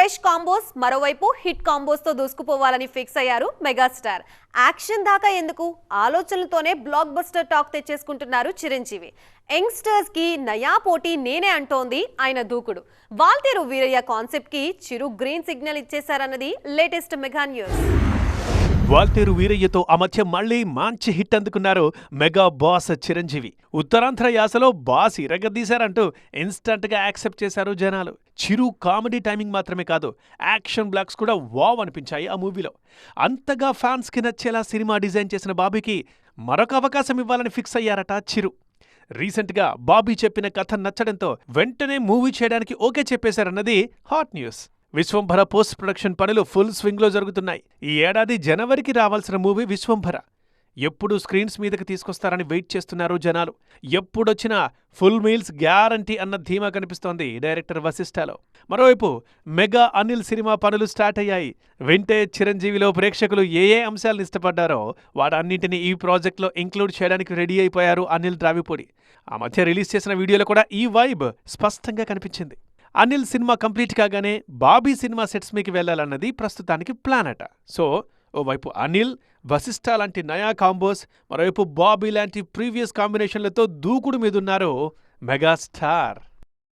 Fresh combos మరోవైపు hit కాంబోస్తో దూసుకుపోవాలని ఫిక్స్ అయ్యారు మెగాస్టార్. యాక్షన్ దాకా ఎందుకు? ఆలోచనలతోనే బ్లాక్ బస్టర్ టాక్ తెచ్చేసుకుంటున్నారు చిరంజీవి. యంగ్స్టర్స్కి నయా పోటీ నేనే అంటోంది ఆయన దూకుడు. వాల్తేరు వీరయ్య కాన్సెప్ట్కి చిరు గ్రీన్ సిగ్నల్ ఇచ్చేశారన్నది లేటెస్ట్ మెగా న్యూస్. వాల్తేరు వీరయ్యతో ఆ మధ్య మళ్ళీ మంచి హిట్ అందుకున్నారు మెగా బాస్ చిరంజీవి. ఉత్తరాంధ్ర యాసలో బాస్ ఇరగదీశారంటూ ఇన్స్టంట్గా యాక్సెప్ట్ చేశారు జనాలు. చిరు కామెడీ టైమింగ్ మాత్రమే కాదు యాక్షన్ బ్లాక్స్ కూడా వావ్ అనిపించాయి ఆ మూవీలో. అంతగా ఫ్యాన్స్కి నచ్చేలా సినిమా డిజైన్ చేసిన బాబీకి మరొక అవకాశం ఇవ్వాలని ఫిక్స్ అయ్యారట చిరు. రీసెంట్గా బాబీ చెప్పిన కథ నచ్చడంతో వెంటనే మూవీ చేయడానికి okay చెప్పేశారన్నది hot news. Vishwambhara post production పనులు ఫుల్ స్వింగ్లో జరుగుతున్నాయి. ఈ ఏడాది జనవరికి రావాల్సిన మూవీ విశ్వంభర. ఎప్పుడు స్క్రీన్స్ మీదకి తీసుకొస్తారని వెయిట్ చేస్తున్నారు జనాలు. ఎప్పుడొచ్చినా ఫుల్ మీల్స్ గ్యారంటీ అన్న ధీమా కనిపిస్తోంది డైరెక్టర్ వశిష్ఠలో. మరోవైపు మెగా అనిల్ సినిమా పనులు స్టార్ట్ అయ్యాయి. వింటే చిరంజీవిలో ప్రేక్షకులు ఏ ఏ అంశాలను ఇష్టపడ్డారో వాటన్నింటినీ ఈ ప్రాజెక్ట్లో ఇంక్లూడ్ చేయడానికి రెడీ అయిపోయారు అనిల్ ద్రావిపూడి. ఆ మధ్య రిలీజ్ చేసిన వీడియోలో కూడా ఈ వైబ్ స్పష్టంగా కనిపించింది. అనిల్ సినిమా కంప్లీట్ కాగానే బాబీ సినిమా సెట్స్ మీకు వెళ్ళాలన్నది ప్రస్తుతానికి ప్లాన్ అట సో ఓవైపు అనిల్ వశిష్ఠ లాంటి నయా కాంబోస్ మరోవైపు బాబీ లాంటి ప్రీవియస్ కాంబినేషన్లతో దూకుడు మీదున్నారు మెగాస్టార్.